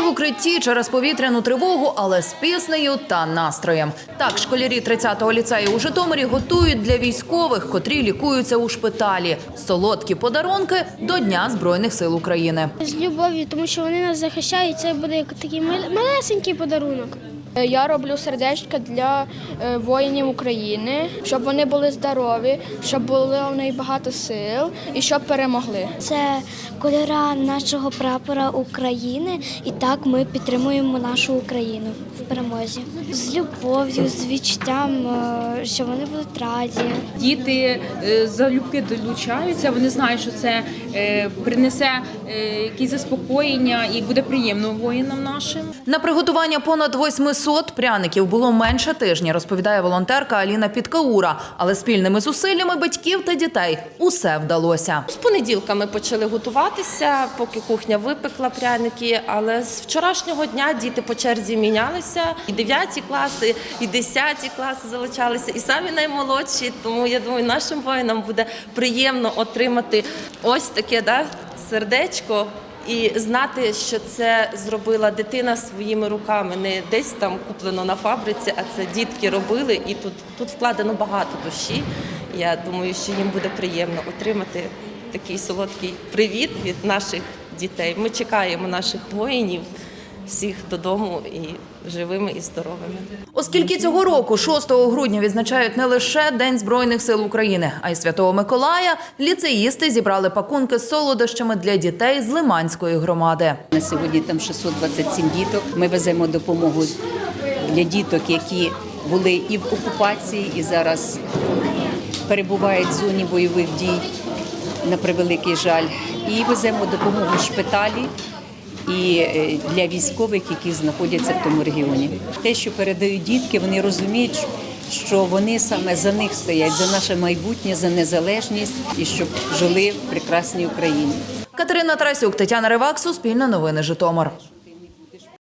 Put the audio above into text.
укритті через повітряну тривогу, але з піснею та настроєм. Так, школярі 30-го ліцею у Житомирі готують для військових, котрі лікуються у шпиталі. Солодкі подарунки до Дня Збройних сил України. З любов'ю, тому що вони нас захищають. Це буде такий мал- малесенький подарунок. Е, Я роблю сердечка для е, воїнів України, щоб вони були здорові, щоб було у них багато сил і щоб перемогли. Це кольора нашого прапора України, і так ми підтримуємо нашу Україну в перемозі. З любов'ю, з відчуттям, е, що вони будуть раді. Діти залюбки долучаються. Вони знають, що це принесе якісь заспокоєння і буде приємно воїнам нашим. На приготування понад 800 пряників було менше тижня, розповідає волонтерка Аліна Підкаура. Але спільними зусиллями батьків та дітей усе вдалося. З понеділка ми почали готуватися, поки кухня випекла пряники. Але з вчорашнього дня діти по черзі мінялися. І 9 класи, і 10 класи залучалися, і самі наймолодші. Тому я думаю, нашим воїнам буде приємно отримати ось таке да, сердечко. І знати, що це зробила дитина своїми руками, не десь там куплено на фабриці, а це дітки робили, і тут, тут вкладено багато душі. Я думаю, що їм буде приємно отримати такий солодкий привіт від наших дітей. Ми чекаємо наших воїнів всіх додому і живими і здоровими. Оскільки цього року, 6 грудня, відзначають не лише День Збройних сил України, а й Святого Миколая, ліцеїсти зібрали пакунки з солодощами для дітей з Лиманської громади. На сьогодні там 627 діток. Ми веземо допомогу для діток, які були і в окупації, і зараз перебувають в зоні бойових дій, на превеликий жаль. І веземо допомогу в шпиталі і е, для військових, які знаходяться в тому регіоні. Те, що передають дітки, вони розуміють, що вони саме за них стоять, за наше майбутнє, за незалежність і щоб жили в прекрасній Україні. Катерина Тарасюк, Тетяна Ривак, Суспільне новини, Житомир.